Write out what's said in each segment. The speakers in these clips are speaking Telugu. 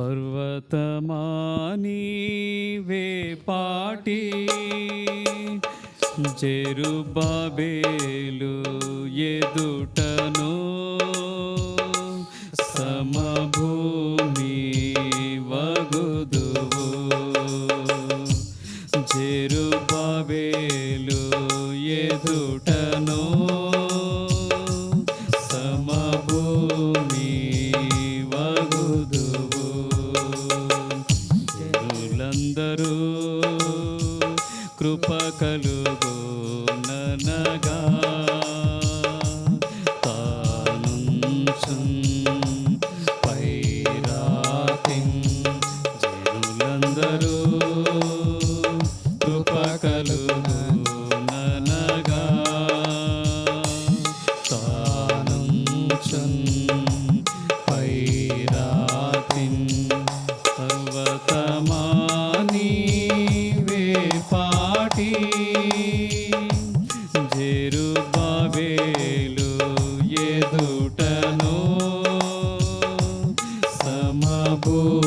పర్వతమాని వేపాటి జెరుబాబేలు ఎదుటను సమభూమి వగుదువు. జెరుబాబేలు ఎదుటను కృప కలుగు ననగ Oh.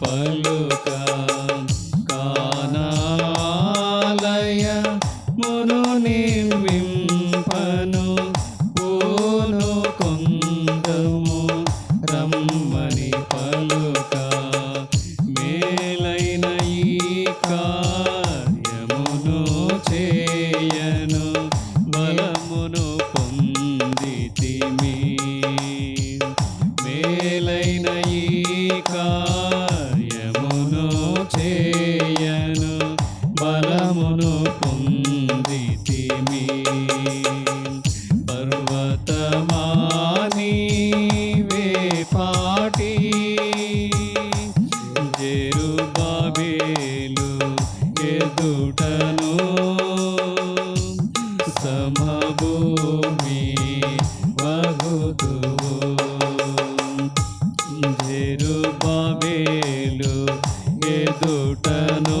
పలుకా పర్వతమాని వే పాటి జేరు బాబేలు ఎదుటను సమభూమి వగుదు జేరు బాబేలు ఎదుటను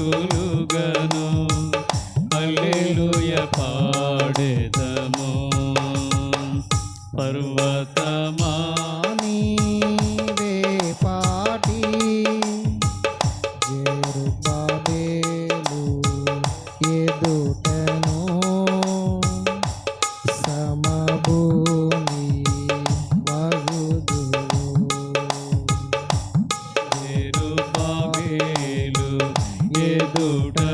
కలుగను అల్లెలుయ పాడెదము. పర్వత ఎదుటను